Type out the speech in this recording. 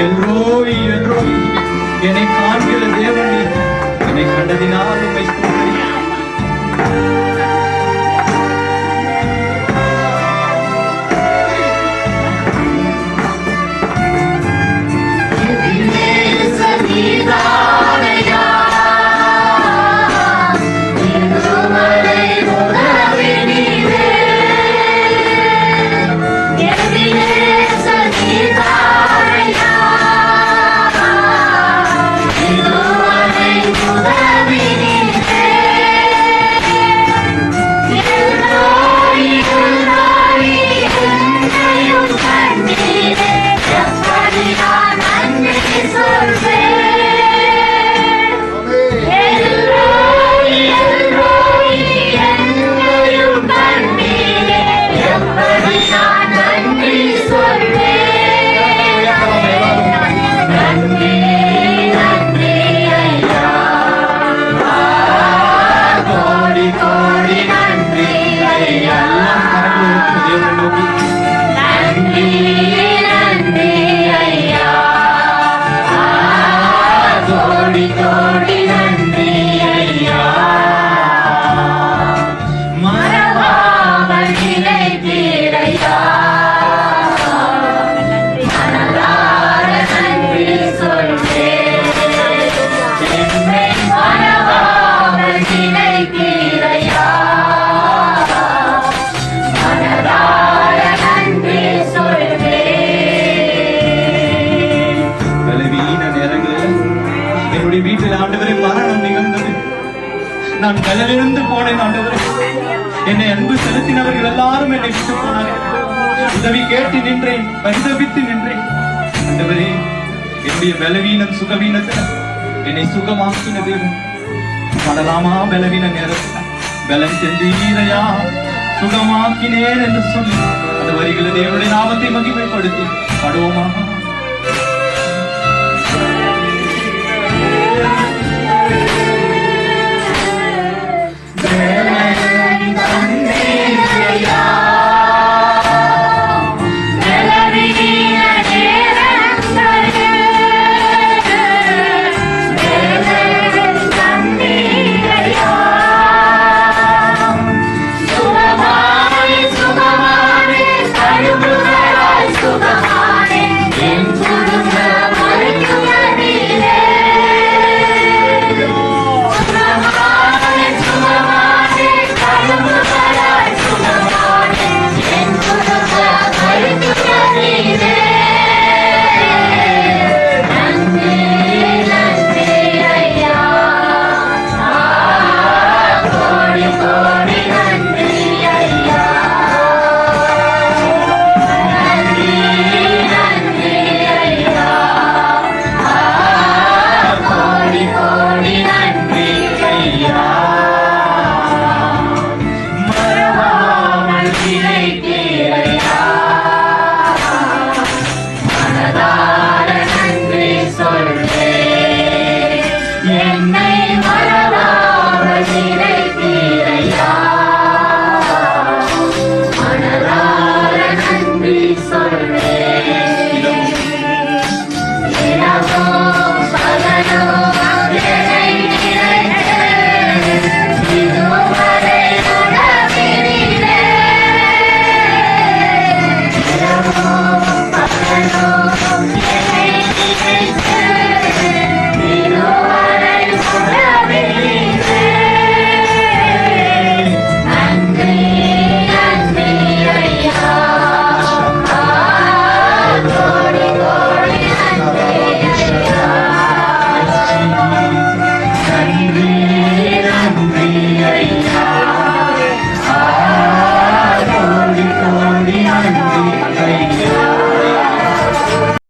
எல்ரோய் எல்ரோய் என்னை காண்கிற தேவன் என்னை கண்டதினால் உண்மை நான் கடலிருந்து போனேன் ஆண்டவரே. என்னை அன்பு செலுத்தினவர்கள் எல்லாரும் என்னை விட்டு போனார்கள். உதவி கேட்டு நின்றேன் பரிதபித்து நின்றேன். ஆண்டவரே என்னுடைய பலவீனம் சுகவீனத்தில் என்னை சுகமாக்கின தேவன் படலாமா பலவீன நேரத்தில் பலன் சென்றீரையா சுகமாக்கினேன் என்று சொல்லி அந்த வரிகளை தேவனுடைய நாமத்தை மகிமைப்படுத்தி படுவோமா என்னை மறவாமல் நினைத்து